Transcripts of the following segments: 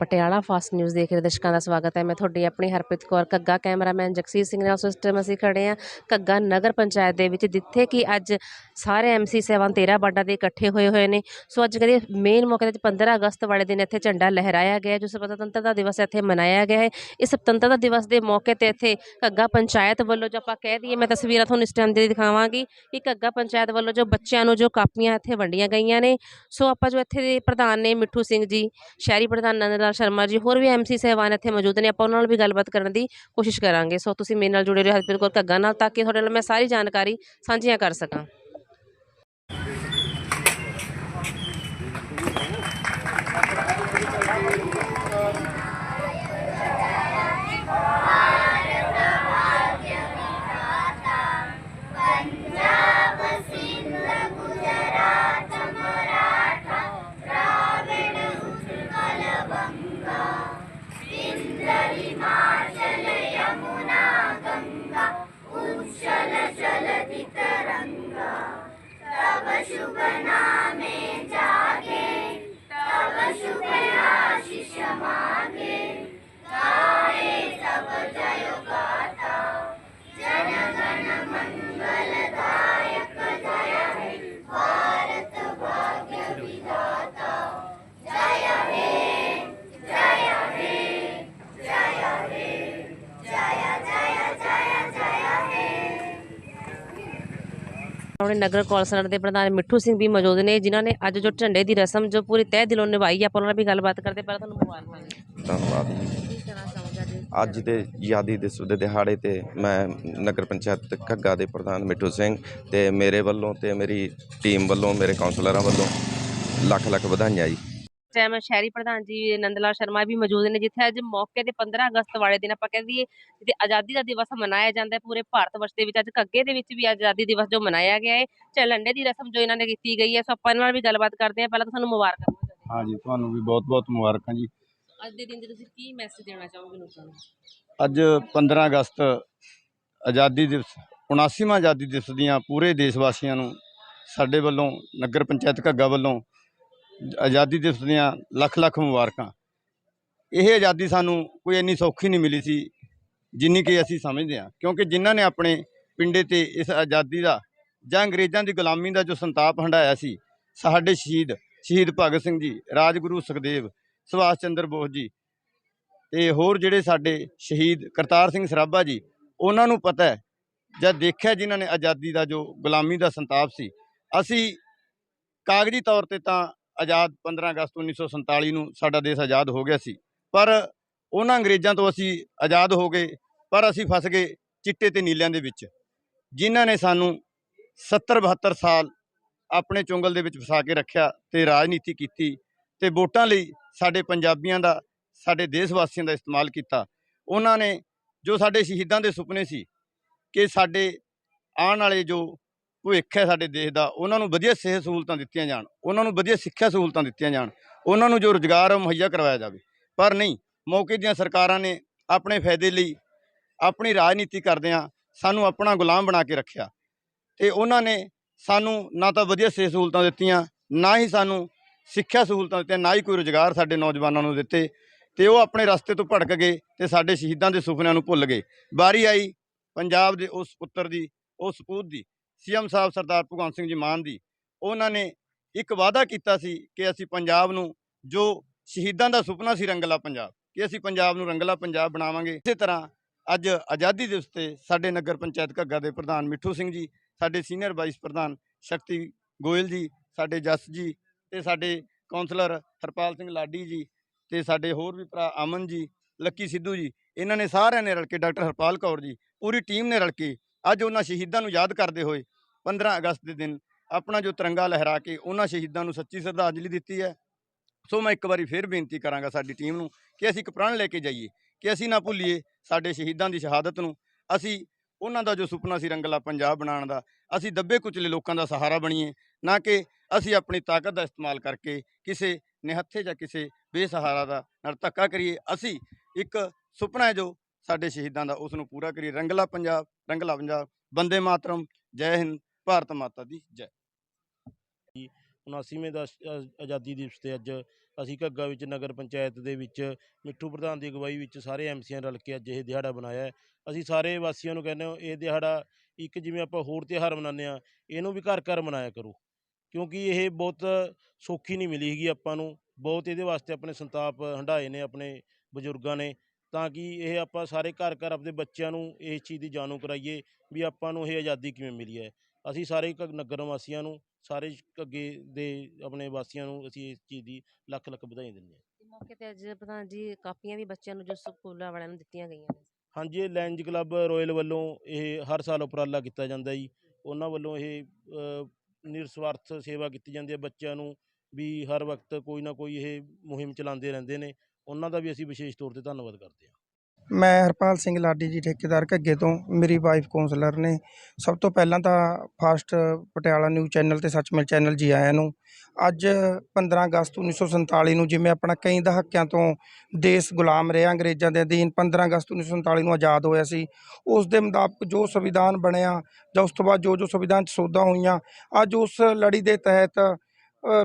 Patiala fast news ਦੇਖ ਰਹੇ ਦਰਸ਼ਕਾਂ ਦਾ ਸਵਾਗਤ ਹੈ। ਮੈਂ ਤੁਹਾਡੀ ਆਪਣੀ ਹਰਪ੍ਰੀਤ ਕੌਰ ਕੱਗਾ ਕੈਮਰਾਮੈਨ ਜਗਸੀਰ ਸਿੰਘ ਨਾਲ। ਸਿਸਟਮ ਅਸੀਂ ਖੜੇ ਹਾਂ ਕੱਗਾ ਨਗਰ ਪੰਚਾਇਤ ਦੇ ਵਿੱਚ, ਜਿੱਥੇ ਕਿ ਅੱਜ ਸਾਰੇ ਐਮਸੀ ਸੇਵਾਂ 13 ਵਾਰਡਾਂ ਦੇ ਇਕੱਠੇ ਹੋਏ ਹੋਏ ਨੇ। ਸੋ ਅੱਜ ਕਦੇ ਮੇਨ ਮੌਕੇ ਤੇ 15 ਅਗਸਤ ਵਾਲੇ ਦਿਨ ਇੱਥੇ ਝੰਡਾ ਲਹਿਰਾਇਆ ਗਿਆ ਜੋ ਸੁਤੰਤਰਤਾ ਦਿਵਸ ਇੱਥੇ ਮਨਾਇਆ ਗਿਆ ਹੈ। ਇਸ ਸੁਤੰਤਰਤਾ ਦਿਵਸ ਦੇ ਮੌਕੇ ਤੇ ਇੱਥੇ ਕੱਗਾ ਪੰਚਾਇਤ ਵੱਲੋਂ ਜੋ ਆਪਾਂ ਕਹਿ ਦਈਏ, ਮੈਂ ਤਸਵੀਰਾਂ ਤੁਹਾਨੂੰ ਇਸ ਟਾਈਮ ਦੇ ਦਿਖਾਵਾਂਗੀ ਕਿ ਕੱਗਾ ਪੰਚਾਇਤ ਵੱਲੋਂ ਜੋ ਬੱਚਿਆਂ ਨੂੰ ਜੋ ਕਾਪੀਆਂ ਇੱਥੇ ਵੰਡੀਆਂ ਗਈਆਂ ਨੇ। ਸੋ ਆਪਾਂ ਜੋ ਇੱਥੇ ਦੇ ਪ੍ਰਧਾਨ ਨੇ ਮਿੱਠੂ ਸਿੰਘ ਜੀ, ਸ਼ਹਿਰੀ ਪ੍ਰਧਾਨ ਨੰਦ ਲਾਲ ਸ਼ਰਮਾ ਜੀ, ਹੋਰ ਵੀ ਐਮਸੀ ਸਹਿਬਾਨ ਇੱਥੇ ਮੌਜੂਦ ਨੇ, ਆਪਾਂ ਉਹਨਾਂ ਨਾਲ ਵੀ ਗੱਲਬਾਤ ਕਰਨ ਦੀ ਕੋਸ਼ਿਸ਼ ਕਰਾਂਗੇ। ਸੋ ਤੁਸੀਂ ਮੇਰੇ ਨਾਲ ਜੁੜੇ ਰਹੋ ਹਰਪ੍ਰੀਤ ਕੌਰ ਘੱਗਾ ਨਾਲ, ਤਾਂ ਕਿ ਤੁਹਾਡੇ ਨਾਲ ਮੈਂ ਸਾਰੀ ਜਾਣਕਾਰੀ ਸਾਂਝੀਆਂ ਕਰ ਸਕਾਂ। सुगना में जाके तब शुभ आशीष मांगे गाए सब जयो ਆਪਣੇ ਨਗਰ ਕੌਂਸਲਰ ਦੇ ਪ੍ਰਧਾਨ ਮਿੱਠੂ ਸਿੰਘ ਵੀ ਮੌਜੂਦ ਨੇ ਜਿਨ੍ਹਾਂ ਨੇ ਅੱਜ ਜੋ ਝੰਡੇ ਦੀ ਰਸਮ ਜੋ ਪੂਰੀ ਤਹਿ ਦਿਲੋਂ ਨਿਭਾਈ ਆਪਾਂ ਉਹਨਾਂ ਨਾਲ ਵੀ ਗੱਲਬਾਤ ਕਰਦੇ ਪਹਿਲਾਂ ਤੁਹਾਨੂੰ ਮੁਬਾਰਕਾਂ ਜੀ। ਧੰਨਵਾਦ ਜੀ। ਅੱਜ? ਦੇ ਆਜ਼ਾਦੀ ਦਿਵਸ ਦੇ ਦਿਹਾੜੇ ਤੇ ਮੈਂ ਨਗਰ ਪੰਚਾਇਤ ਘੱਗਾ ਦੇ ਪ੍ਰਧਾਨ ਮਿੱਠੂ ਸਿੰਘ ਤੇ ਮੇਰੇ ਵੱਲੋਂ ਤੇ ਮੇਰੀ ਟੀਮ ਵੱਲੋਂ ਮੇਰੇ ਕਾਉਂਸਲਰਾਂ ਵੱਲੋਂ ਲੱਖ ਲੱਖ ਵਧਾਈਆਂ ਜੀ। ਟਾਈਮ ਸ਼ਹਿਰੀ ਪ੍ਰਧਾਨ ਜੀ ਨੰਦ ਲਾਲ ਸ਼ਰਮਾ ਵੀ ਮੌਜੂਦ ਨੇ ਜਿੱਥੇ ਅੱਜ ਮੌਕੇ ਤੇ 15 ਅਗਸਤ ਵਾਲੇ ਦਿਨ ਆਪਾਂ ਕਹਿ ਦਈਏ ਜਿੱਥੇ ਆਜ਼ਾਦੀ ਦਾ ਦਿਵਸ ਮਨਾਇਆ ਜਾਂਦਾ ਹੈ ਪੂਰੇ ਭਾਰਤ ਵਰਸ਼ ਦੇ ਵਿੱਚ ਅੱਜ ਕੱਗੇ ਦੇ ਵਿੱਚ ਵੀ ਆਜ਼ਾਦੀ ਦਿਵਸ ਜੋ ਮਨਾਇਆ ਗਿਆ ਹੈ ਝੰਡੇ ਦੀ ਰਸਮ ਜੋ ਇਹਨਾਂ ਨੇ ਕੀਤੀ ਗਈ ਹੈ ਸੋ ਆਪਾਂ ਇਹਨਾਂ ਨਾਲ ਵੀ ਗੱਲਬਾਤ ਕਰਦੇ ਹਾਂ ਪਹਿਲਾਂ ਤਾਂ ਤੁਹਾਨੂੰ ਮੁਬਾਰਕਾਂ ਜ਼ਿਆਦਾ। ਹਾਂਜੀ ਤੁਹਾਨੂੰ ਵੀ ਬਹੁਤ ਬਹੁਤ ਮੁਬਾਰਕਾਂ ਜੀ ਅੱਜ ਦੇ ਦਿਨ ਤੇ ਤੁਸੀਂ ਕੀ ਮੈਸੇਜ ਦੇਣਾ ਚਾਹੋਗੇ ਲੋਕਾਂ ਨੂੰ ਅੱਜ 15 ਅਗਸਤ ਆਜ਼ਾਦੀ ਦਿਵਸ 79ਵਾਂ ਆਜ਼ਾਦੀ ਦਿਵਸ ਦੀਆਂ ਪੂਰੇ ਦੇਸ਼ ਵਾਸੀਆਂ ਨੂੰ ਸਾਡੇ ਵੱਲੋਂ ਨਗਰ ਪੰਚਾਇਤ ਘੱਗਾ ਵੱਲੋਂ ਆਜ਼ਾਦੀ ਦਿਵਸ ਦੀਆਂ ਲੱਖ ਲੱਖ ਮੁਬਾਰਕਾਂ। ਇਹ ਆਜ਼ਾਦੀ ਸਾਨੂੰ ਕੋਈ ਇੰਨੀ ਸੌਖੀ ਨਹੀਂ ਮਿਲੀ ਸੀ ਜਿੰਨੀ ਕਿ ਅਸੀਂ ਸਮਝਦੇ ਹਾਂ, ਕਿਉਂਕਿ ਜਿਨ੍ਹਾਂ ਨੇ ਆਪਣੇ ਪਿੰਡੇ ਤੇ ਇਸ ਆਜ਼ਾਦੀ ਦਾ ਜਾਂ ਅੰਗਰੇਜ਼ਾਂ ਦੀ ਗੁਲਾਮੀ ਦਾ ਜੋ ਸੰਤਾਪ ਹੰਢਾਇਆ ਸੀ, ਸਾਡੇ ਸ਼ਹੀਦ ਸ਼ਹੀਦ ਭਗਤ ਸਿੰਘ ਜੀ, ਰਾਜਗੁਰੂ ਸੁਖਦੇਵ, ਸੁਭਾਸ਼ ਚੰਦਰ ਬੋਸ ਜੀ ਤੇ ਹੋਰ ਜਿਹੜੇ ਸਾਡੇ ਸ਼ਹੀਦ ਕਰਤਾਰ ਸਿੰਘ ਸਰਾਭਾ ਜੀ, ਉਹਨਾਂ ਨੂੰ ਪਤਾ ਹੈ ਜਦ ਦੇਖਿਆ ਜਿਨ੍ਹਾਂ ਨੇ ਆਜ਼ਾਦੀ ਦਾ ਜੋ ਗੁਲਾਮੀ ਦਾ ਸੰਤਾਪ ਸੀ, ਅਸੀਂ ਕਾਗਜ਼ੀ ਤੌਰ ਤੇ ਤਾਂ ਆਜ਼ਾਦ 15 ਅਗਸਤ 1947 ਨੂੰ ਸਾਡਾ ਦੇਸ਼ ਆਜ਼ਾਦ ਹੋ ਗਿਆ ਸੀ। ਪਰ ਉਹਨਾਂ ਅੰਗਰੇਜ਼ਾਂ ਤੋਂ ਅਸੀਂ ਆਜ਼ਾਦ ਹੋ ਗਏ, ਪਰ ਅਸੀਂ ਫਸ ਗਏ ਚਿੱਟੇ ਤੇ ਨੀਲਿਆਂ ਦੇ ਵਿੱਚ, ਜਿਨ੍ਹਾਂ ਨੇ ਸਾਨੂੰ 70 72 ਸਾਲ ਆਪਣੇ ਚੁੰਗਲ ਦੇ ਵਿੱਚ ਫਸਾ ਕੇ ਰੱਖਿਆ ਤੇ ਰਾਜਨੀਤੀ ਕੀਤੀ ਤੇ ਵੋਟਾਂ ਲਈ ਸਾਡੇ ਪੰਜਾਬੀਆਂ ਦਾ, ਸਾਡੇ ਦੇਸ਼ ਵਾਸੀਆਂ ਦਾ ਇਸਤੇਮਾਲ ਕੀਤਾ। ਉਹਨਾਂ ਨੇ ਜੋ ਸਾਡੇ ਸ਼ਹੀਦਾਂ ਦੇ ਸੁਪਨੇ ਸੀ ਕਿ ਸਾਡੇ ਆਉਣ ਵਾਲੇ ਜੋ ਭਵਿੱਖ ਹੈ ਸਾਡੇ ਦੇਸ਼ ਦਾ, ਉਹਨਾਂ ਨੂੰ ਵਧੀਆ ਸਿਹਤ ਸਹੂਲਤਾਂ ਦਿੱਤੀਆਂ ਜਾਣ, ਉਹਨਾਂ ਨੂੰ ਵਧੀਆ ਸਿੱਖਿਆ ਸਹੂਲਤਾਂ ਦਿੱਤੀਆਂ ਜਾਣ, ਉਹਨਾਂ ਨੂੰ ਜੋ ਰੁਜ਼ਗਾਰ ਹੈ ਉਹ ਮੁਹੱਈਆ ਕਰਵਾਇਆ ਜਾਵੇ। ਪਰ ਨਹੀਂ, ਮੌਕੇ ਦੀਆਂ ਸਰਕਾਰਾਂ ਨੇ ਆਪਣੇ ਫਾਇਦੇ ਲਈ ਆਪਣੀ ਰਾਜਨੀਤੀ ਕਰਦਿਆਂ ਸਾਨੂੰ ਆਪਣਾ ਗੁਲਾਮ ਬਣਾ ਕੇ ਰੱਖਿਆ। ਤੇ ਉਹਨਾਂ ਨੇ ਸਾਨੂੰ ਨਾ ਤਾਂ ਵਧੀਆ ਸਿਹਤ ਸਹੂਲਤਾਂ ਦਿੱਤੀਆਂ, ਨਾ ਹੀ ਸਾਨੂੰ ਸਿੱਖਿਆ ਸਹੂਲਤਾਂ ਦਿੱਤੀਆਂ, ਨਾ ਹੀ ਕੋਈ ਰੁਜ਼ਗਾਰ ਸਾਡੇ ਨੌਜਵਾਨਾਂ ਨੂੰ ਦਿੱਤੇ। ਤੇ ਉਹ ਆਪਣੇ ਰਸਤੇ ਤੋਂ ਭਟਕ ਗਏ ਤੇ ਸਾਡੇ ਸ਼ਹੀਦਾਂ ਦੇ ਸੁਪਨਿਆਂ ਨੂੰ ਭੁੱਲ ਗਏ। ਵਾਰੀ ਆਈ ਪੰਜਾਬ ਦੇ ਉਸ ਪੁੱਤਰ ਦੀ, ਉਸ ਸਪੂਤ ਦੀ ਸੀਐਮ ਸਾਹਿਬ ਸਰਦਾਰ ਭਗਵੰਤ ਸਿੰਘ ਜੀ ਮਾਨ ਦੀ, ਉਹਨਾਂ ਨੇ ਇੱਕ ਵਾਅਦਾ ਕੀਤਾ ਸੀ ਕਿ ਅਸੀਂ ਪੰਜਾਬ ਨੂੰ, ਜੋ ਸ਼ਹੀਦਾਂ ਦਾ ਸੁਪਨਾ ਸੀ ਰੰਗਲਾ ਪੰਜਾਬ, ਕਿ ਅਸੀਂ ਪੰਜਾਬ ਨੂੰ ਰੰਗਲਾ ਪੰਜਾਬ ਬਣਾਵਾਂਗੇ। ਇਸੇ ਤਰ੍ਹਾਂ ਅੱਜ ਆਜ਼ਾਦੀ ਦਿਵਸ ਤੇ ਸਾਡੇ ਨਗਰ ਪੰਚਾਇਤ ਘੱਗਾ ਦੇ ਪ੍ਰਧਾਨ ਮਿੱਠੂ ਸਿੰਘ ਜੀ, ਸਾਡੇ ਸੀਨੀਅਰ ਵਾਈਸ ਪ੍ਰਧਾਨ ਸ਼ਕਤੀ ਗੋਇਲ ਜੀ, ਸਾਡੇ ਜਸ ਜੀ ਤੇ ਸਾਡੇ ਕਾਉਂਸਲਰ ਹਰਪਾਲ ਸਿੰਘ ਲਾਡੀ ਜੀ ਤੇ ਸਾਡੇ ਹੋਰ ਵੀ ਭਰਾ ਅਮਨ ਜੀ, ਲੱਕੀ ਸਿੱਧੂ ਜੀ, ਇਹਨਾਂ ਨੇ ਸਾਰਿਆਂ ਨੇ ਰਲ ਕੇ ਡਾਕਟਰ ਹਰਪਾਲ ਕੌਰ ਜੀ, ਪੂਰੀ ਟੀਮ ਨੇ ਰਲ ਕੇ ਅੱਜ ਉਹਨਾਂ ਸ਼ਹੀਦਾਂ ਨੂੰ ਯਾਦ ਕਰਦੇ ਹੋਏ 15 ਅਗਸਤ ਦੇ ਦਿਨ ਆਪਣਾ ਜੋ ਤਿਰੰਗਾ ਲਹਿਰਾ ਕੇ ਉਹਨਾਂ ਸ਼ਹੀਦਾਂ ਨੂੰ ਸੱਚੀ ਸ਼ਰਧਾਂਜਲੀ ਦਿੱਤੀ ਹੈ। ਸੋ ਮੈਂ ਇੱਕ ਵਾਰੀ ਫੇਰ ਬੇਨਤੀ ਕਰਾਂਗਾ ਸਾਡੀ ਟੀਮ ਨੂੰ ਕਿ ਅਸੀਂ ਇੱਕ ਪ੍ਰਣ ਲੈ ਕੇ ਜਾਈਏ, ਕਿ ਅਸੀਂ ਨਾ ਭੁੱਲੀਏ ਸਾਡੇ ਸ਼ਹੀਦਾਂ ਦੀ ਸ਼ਹਾਦਤ ਨੂੰ। ਅਸੀਂ ਉਹਨਾਂ ਦਾ ਜੋ ਸੁਪਨਾ ਸੀ ਰੰਗਲਾ ਪੰਜਾਬ ਬਣਾਉਣ ਦਾ, ਅਸੀਂ ਦੱਬੇ ਕੁਚਲੇ ਲੋਕਾਂ ਦਾ ਸਹਾਰਾ ਬਣੀਏ, ਨਾ ਕਿ ਅਸੀਂ ਆਪਣੀ ਤਾਕਤ ਦਾ ਇਸਤੇਮਾਲ ਕਰਕੇ ਕਿਸੇ ਨਿਹੱਥੇ ਜਾਂ ਕਿਸੇ ਬੇਸਹਾਰਾ ਦਾ ਨਾਲ ਧੱਕਾ ਕਰੀਏ। ਅਸੀਂ ਇੱਕ ਸੁਪਨਾ ਹੈ ਜੋ ਸਾਡੇ ਸ਼ਹੀਦਾਂ ਦਾ ਉਸ ਨੂੰ ਪੂਰਾ ਕਰੀਏ। ਰੰਗਲਾ ਪੰਜਾਬ ਰੰਗਲਾ ਪੰਜਾਬ। ਬੰਦੇ ਮਾਤਰਮ। ਜੈ ਹਿੰਦ। ਭਾਰਤ ਮਾਤਾ ਦੀ ਜੈ। 79ਵੇਂ ਦਾ ਆਜ਼ਾਦੀ ਦਿਵਸ ਤੇ ਅੱਜ ਅਸੀਂ ਘੱਗਾ ਵਿੱਚ, ਨਗਰ ਪੰਚਾਇਤ ਦੇ ਵਿੱਚ, ਮਿੱਠੂ ਪ੍ਰਧਾਨ ਦੀ ਅਗਵਾਈ ਵਿੱਚ ਸਾਰੇ ਐਮਸੀਆਂ ਰਲ ਕੇ ਅੱਜ ਇਹ ਦਿਹਾੜਾ ਬਣਾਇਆ ਹੈ। ਅਸੀਂ ਸਾਰੇ ਵਾਸੀਆਂ ਨੂੰ ਕਹਿੰਦੇ ਹਾਂ, ਇਹ ਦਿਹਾੜਾ ਇੱਕ ਜਿਵੇਂ ਆਪਾਂ ਹੋਰ ਤਿਉਹਾਰ ਮਨਾਉਂਦੇ ਹਾਂ, ਇਹਨੂੰ ਵੀ ਘਰ ਘਰ ਮਨਾਇਆ ਕਰੋ। ਕਿਉਂਕਿ ਇਹ ਬਹੁਤ ਸੌਖੀ ਨਹੀਂ ਮਿਲੀ ਹੈਗੀ ਆਪਾਂ ਨੂੰ। ਬਹੁਤ ਇਹਦੇ ਵਾਸਤੇ ਆਪਣੇ ਸੰਤਾਪ ਹੰਢਾਏ ਨੇ, ਆਪਣੇ ਬਜ਼ੁਰਗਾਂ ਨੇ। ਤਾਂ ਕਿ ਇਹ ਆਪਾਂ ਸਾਰੇ ਘਰ ਘਰ ਆਪਣੇ ਬੱਚਿਆਂ ਨੂੰ ਇਸ ਚੀਜ਼ ਦੀ ਜਾਣੂ ਕਰਾਈਏ ਵੀ ਆਪਾਂ ਨੂੰ ਇਹ ਆਜ਼ਾਦੀ ਕਿਵੇਂ ਮਿਲੀ ਹੈ। ਅਸੀਂ ਸਾਰੇ ਘ- ਨਗਰ ਵਾਸੀਆਂ ਨੂੰ ਸਾਰੇ ਘੱਗੇ ਦੇ ਆਪਣੇ ਵਾਸੀਆਂ ਨੂੰ ਅਸੀਂ ਇਸ ਚੀਜ਼ ਦੀ ਲੱਖ ਲੱਖ ਵਧਾਈ ਦਿੰਦੇ ਹਾਂ। ਇਸ ਮੌਕੇ ਤੇ ਅੱਜ ਪ੍ਰਧਾਨ ਜੀ ਕਾਪੀਆਂ ਵੀ ਬੱਚਿਆਂ ਨੂੰ ਜੋ ਸਕੂਲਾਂ ਵਾਲਿਆਂ ਨੂੰ ਦਿੱਤੀਆਂ ਗਈਆਂ ਨੇ। ਹਾਂਜੀ ਇਹ ਲੈਂਜ ਕਲੱਬ ਰਾਇਲ ਵੱਲੋਂ ਇਹ ਹਰ ਸਾਲ ਉਪਰਾਲਾ ਕੀਤਾ ਜਾਂਦਾ ਜੀ। ਉਹਨਾਂ ਵੱਲੋਂ ਇਹ ਅ, ਨਿਰਸਵਾਰਥ ਸੇਵਾ ਕੀਤੀ ਜਾਂਦੀ ਹੈ ਬੱਚਿਆਂ ਨੂੰ ਵੀ ਹਰ ਵਕਤ ਕੋਈ ਨਾ ਕੋਈ ਇਹ ਮੁਹਿੰਮ ਚਲਾਉਂਦੇ ਰਹਿੰਦੇ ਨੇ। ਉਹਨਾਂ ਦਾ ਵੀ ਅਸੀਂ ਵਿਸ਼ੇਸ਼ ਤੌਰ ਤੇ ਧੰਨਵਾਦ ਕਰਦੇ ਹਾਂ। ਮੈਂ ਹਰਪਾਲ ਸਿੰਘ ਲਾਡੀ ਜੀ, ਠੇਕੇਦਾਰ ਘੱਗੇ ਤੋਂ, ਮੇਰੀ ਵਾਈਫ ਕਾਉਂਸਲਰ ਨੇ। ਸਭ ਤੋਂ ਪਹਿਲਾਂ ਤਾਂ ਫਾਸਟ ਪਟਿਆਲਾ ਨਿਊਜ਼ ਚੈਨਲ ਤੇ ਸੱਚਮੁੱਚ ਚੈਨਲ ਜੀ ਆਇਆਂ ਨੂੰ। ਅੱਜ 15 ਅਗਸਤ 1947 ਨੂੰ ਜਿਵੇਂ ਆਪਣਾ ਕਈ ਦਹਾਕਿਆਂ ਤੋਂ ਦੇਸ਼ ਗੁਲਾਮ ਰਿਹਾ, ਅੰਗਰੇਜ਼ਾਂ ਦੇ ਅਧੀਨ 15 ਅਗਸਤ 1947 ਨੂੰ ਆਜ਼ਾਦ ਹੋਇਆ ਸੀ। ਉਸ ਦੇ ਮੁਤਾਬਕ ਜੋ ਸੰਵਿਧਾਨ ਬਣਿਆ, ਜਾਂ ਉਸ ਤੋਂ ਬਾਅਦ ਜੋ ਜੋ ਸੰਵਿਧਾਨ 'ਚ ਸੋਧਾਂ ਹੋਈਆਂ, ਅੱਜ ਉਸ ਲੜੀ ਦੇ ਤਹਿਤ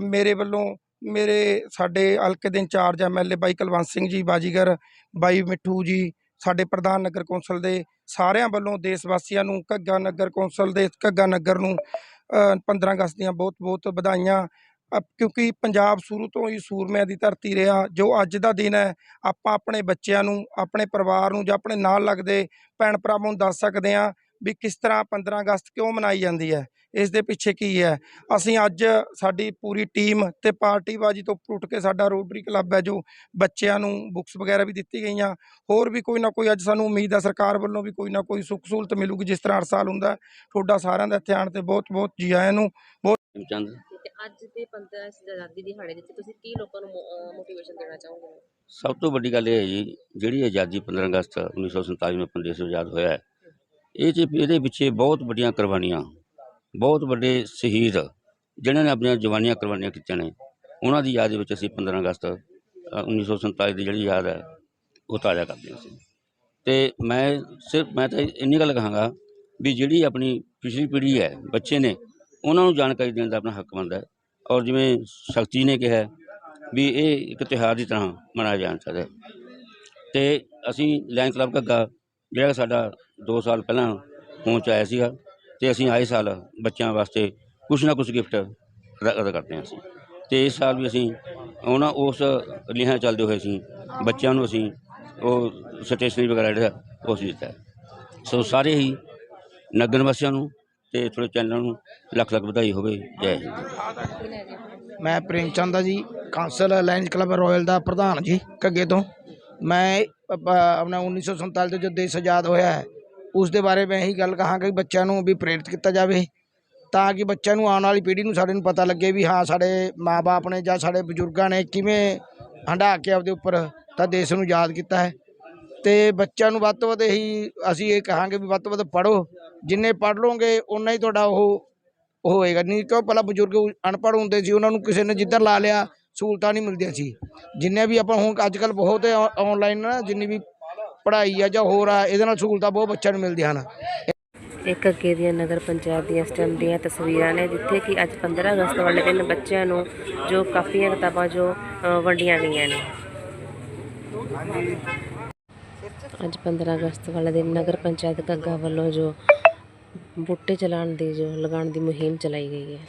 ਮੇਰੇ ਵੱਲੋਂ ਮੇਰੇ ਸਾਡੇ ਹਲਕੇ ਦੇ ਇੰਚਾਰਜ ਐਮਐਲਏ ਬਾਈ ਕੁਲਵੰਤ ਸਿੰਘ ਜੀ ਬਾਜੀਗਰ ਬਾਈ ਮਿੱਠੂ ਜੀ ਸਾਡੇ ਪ੍ਰਧਾਨ ਨਗਰ ਕੌਂਸਲ ਦੇ ਸਾਰਿਆਂ ਵੱਲੋਂ ਦੇਸ਼ ਵਾਸੀਆਂ ਨੂੰ ਘੱਗਾ ਨਗਰ ਕੌਂਸਲ ਦੇ ਘੱਗਾ ਨਗਰ ਨੂੰ ਅ, 15 ਅਗਸਤ ਦੀਆਂ ਬਹੁਤ ਬਹੁਤ ਵਧਾਈਆਂ। ਅ, ਕਿਉਂਕਿ ਪੰਜਾਬ ਸ਼ੁਰੂ ਤੋਂ ਹੀ ਸੂਰਮਿਆਂ ਦੀ ਧਰਤੀ ਰਿਹਾ ਜੋ ਅੱਜ ਦਾ ਦਿਨ ਹੈ ਆਪਾਂ ਆਪਣੇ ਬੱਚਿਆਂ ਨੂੰ ਆਪਣੇ ਪਰਿਵਾਰ ਨੂੰ ਜਾਂ ਆਪਣੇ ਨਾਲ ਲੱਗਦੇ ਭੈਣ ਭਰਾਵਾਂ ਨੂੰ ਦੱਸ ਸਕਦੇ ਹਾਂ ਵੀ ਕਿਸ ਤਰ੍ਹਾਂ 15 ਅਗਸਤ ਕਿਉਂ ਮਨਾਈ ਜਾਂਦੀ ਹੈ? ਇਸ ਦੇ ਪਿੱਛੇ ਕੀ ਹੈ? ਅਸੀਂ ਅੱਜ ਸਾਡੀ ਪੂਰੀ ਟੀਮ ਤੇ ਪਾਰਟੀਬਾਜੀ ਤੋਂ ਉੱਠ ਕੇ ਸਾਡਾ ਰੋਟਰੀ ਕਲੱਬ ਹੈ ਜੋ ਬੱਚਿਆਂ ਨੂੰ ਬੁੱਕਸ ਵਗੈਰਾ ਵੀ ਦਿੱਤੀ ਗਈਆਂ। ਹੋਰ ਵੀ ਕੋਈ ਨਾ ਕੋਈ ਅੱਜ ਸਾਨੂੰ ਉਮੀਦ ਹੈ ਸਰਕਾਰ ਵੱਲੋਂ ਵੀ ਕੋਈ ਨਾ ਕੋਈ ਸੁੱਖ ਸਹੂਲਤ ਮਿਲੂਗੀ ਜਿਸ ਤਰ੍ਹਾਂ ਹਰ ਸਾਲ ਹੁੰਦਾ। ਤੁਹਾਡਾ ਸਾਰਿਆਂ ਦਾ ਇੱਥੇ ਆਉਣ ਤੇ ਬਹੁਤ ਬਹੁਤ ਜੀ ਆਇਆਂ ਨੂੰ। ਚੰਦ ਤੇ ਅੱਜ ਦੇ 15 ਇਸ ਆਜ਼ਾਦੀ ਦਿਹਾੜੇ ਦੇ ਉੱਤੇ ਤੁਸੀਂ ਕੀ ਲੋਕਾਂ ਨੂੰ ਮੋਟੀਵੇਸ਼ਨ ਦੇਣਾ ਚਾਹੋਗੇ? ਸਭ ਤੋਂ ਵੱਡੀ ਗੱਲ ਇਹ ਹੈ ਜੀ ਜਿਹੜੀ ਆਜ਼ਾਦੀ 15 ਅਗਸਤ 1947 ਨੂੰ ਆਪਣਾ ਦੇਸ਼ ਆਜ਼ਾਦ ਹੋਇਆ ਹੈ ਇਹ 'ਚ ਇਹਦੇ ਪਿੱਛੇ ਬਹੁਤ ਵੱਡੀਆਂ ਕੁਰਬਾਨੀਆਂ ਬਹੁਤ ਵੱਡੇ ਸ਼ਹੀਦ ਜਿਨ੍ਹਾਂ ਨੇ ਆਪਣੀਆਂ ਜਵਾਨੀਆਂ ਕੁਰਬਾਨੀਆਂ ਕੀਤੀਆਂ ਨੇ। ਉਹਨਾਂ ਦੀ ਯਾਦ ਵਿੱਚ ਅਸੀਂ 15 ਅਗਸਤ ਅ, 1947 ਦੀ ਜਿਹੜੀ ਯਾਦ ਹੈ ਉਹ ਤਾਜ਼ਾ ਕਰਦੇ ਹਾਂ ਅਸੀਂ। ਤੇ ਮੈਂ ਸਿਰਫ ਮੈਂ ਤਾਂ ਇੰਨੀ ਗੱਲ ਕਹਾਂਗਾ ਵੀ ਜਿਹੜੀ ਆਪਣੀ ਪਿਛਲੀ ਪੀੜ੍ਹੀ ਹੈ ਬੱਚੇ ਨੇ ਉਹਨਾਂ ਨੂੰ ਜਾਣਕਾਰੀ ਦੇਣ ਦਾ ਆਪਣਾ ਹੱਕ ਬਣਦਾ ਹੈ। ਔਰ ਜਿਵੇਂ ਸ਼ਕਤੀ ਨੇ ਕਿਹਾ ਵੀ ਇਹ ਇੱਕ ਤਿਉਹਾਰ ਦੀ ਤਰ੍ਹਾਂ ਮਨਾਇਆ ਜਾਣਾ ਚਾਹੀਦਾ ਹੈ। ਤੇ ਅਸੀਂ ਲਾਇਨ ਕਲੱਬ ਘੱਗਾ ਜਿਹੜਾ ਸਾਡਾ 2 ਸਾਲ ਪਹਿਲਾਂ ਹੋਂਦ 'ਚ ਆਇਆ ਸੀਗਾ ਤੇ ਅਸੀਂ ਆਏ ਸਾਲ ਬੱਚਿਆਂ ਵਾਸਤੇ ਕੁਛ ਨਾ ਕੁਛ ਗਿਫਟ ਅਦਾ ਅਦਾ ਕਰਦੇ ਹਾਂ ਅਸੀਂ। ਤੇ ਇਸ ਸਾਲ ਵੀ ਅਸੀਂ ਉਹਨਾਂ ਉਸ ਲਿਹਾਂ ਚੱਲਦੇ ਹੋਏ ਅਸੀਂ, ਬੱਚਿਆਂ ਨੂੰ ਅਸੀਂ ਉਹ ਸਟੇਸ਼ਨਰੀ ਵਗੈਰਾ ਜਿਹੜਾ ਉਹ ਅਸੀਂ ਦਿੱਤਾ। ਸੋ ਸਾਰੇ ਹੀ ਨਗਰ ਵਾਸੀਆਂ ਨੂੰ ਤੇ ਥੋੜੇ ਚੈਨਲ ਨੂੰ ਲੱਖ ਲੱਖ ਵਧਾਈ ਹੋਵੇ, ਜੈ ਹਿੰਦ। ਮੈਂ ਪ੍ਰੇਮ ਚੰਦ ਆ ji, Kansal lions club royal ਦਾ ਪ੍ਰਧਾਨ ਜੀ, ਘੱਗੇ ਤੋਂ। ਮੈਂ ਅਪ- ਆਪਣਾ 1947 ਤੋਂ ਜਦ ਦੇਸ਼ ਆਜ਼ਾਦ ਹੋਇਆ ਹੈ ਉਸ ਦੇ ਬਾਰੇ ਮੈਂ ਇਹੀ ਗੱਲ ਕਹਾਂਗਾ ਕਿ ਬੱਚਿਆਂ ਨੂੰ ਵੀ ਪ੍ਰੇਰਿਤ ਕੀਤਾ ਜਾਵੇ, ਤਾਂ ਕਿ ਬੱਚਿਆਂ ਨੂੰ ਆਉਣ ਵਾਲੀ ਪੀੜ੍ਹੀ ਨੂੰ ਸਾਡੇ ਨੂੰ ਪਤਾ ਲੱਗੇ ਵੀ ਹਾਂ, ਸਾਡੇ ਮਾਪੇ ਨੇ ਜਾਂ ਸਾਡੇ ਬਜ਼ੁਰਗਾਂ ਨੇ ਕਿਵੇਂ ਹੰਢਾ ਕੇ ਆਪਦੇ ਉੱਪਰ ਤਾਂ ਦੇਸ਼ ਨੂੰ ਆਜ਼ਾਦ ਕੀਤਾ ਹੈ। ਤੇ ਬੱਚਿਆਂ ਨੂੰ ਵੱਧ ਤੋਂ ਵੱਧ ਇਹੀ ਅਸੀਂ ਇਹ ਕਹਾਂਗੇ ਵੀ ਵੱਧ ਤੋਂ ਵੱਧ ਪੜ੍ਹੋ, ਜਿੰਨੇ ਪੜ੍ਹ ਲਓਗੇ ਉਨਾ ਹੀ ਤੁਹਾਡਾ ਉਹ ਉਹ ਹੋਏਗਾ। ਨਹੀਂ ਕਿਉਂ? ਪਹਿਲਾਂ ਬਜ਼ੁਰਗ ਅਨਪੜ੍ਹ ਹੁੰਦੇ ਸੀ, ਉਹਨਾਂ ਨੂੰ ਕਿਸੇ ਨੇ ਜਿੱਧਰ ਲਾ ਲਿਆ ਸਹੂਲਤਾਂ ਨਹੀਂ ਮਿਲਦੀਆਂ ਸੀ। ਜਿੰਨੇ ਵੀ ਆਪਾਂ ਹੁਣ ਅੱਜ ਕੱਲ ਬਹੁਤ ਆਨਲਾਈਨ ਜਿੰਨੀ ਵੀ ਪੜ੍ਹਾਈ ਆ ਜਾਂ ਹੋਰ ਆ, ਇਹਦੇ ਨਾਲ ਸਹੂਲਤਾਂ ਬਹੁਤ ਬੱਚਿਆਂ ਨੂੰ ਮਿਲਦੀਆਂ ਹਨ। ਇੱਕ ਅੱਗੇ ਦੀਆਂ ਨਗਰ ਪੰਚਾਇਤ ਦੀਆਂ ਇਸ ਦੀਆਂ ਤਸਵੀਰਾਂ ਨੇ, ਜਿੱਥੇ ਕਿ ਅੱਜ 15 ਅਗਸਤ ਵਾਲੇ ਦਿਨ ਬੱਚਿਆਂ ਨੂੰ ਜੋ ਕਾਪੀਆਂ ਕਿਤਾਬਾਂ, ਜੋ ਵੰਡੀਆਂ ਗਈਆਂ ਨੇ। ਅੱਜ 15 ਅਗਸਤ ਵਾਲੇ ਦਿਨ ਨਗਰ ਪੰਚਾਇਤ ਗੱਗਾ ਵੱਲੋਂ ਜੋ ਬੂਟੇ ਚਲਾਉਣ ਦੀ, ਜੋ ਲਗਾਉਣ ਦੀ ਮੁਹਿੰਮ ਚਲਾਈ ਗਈ ਹੈ।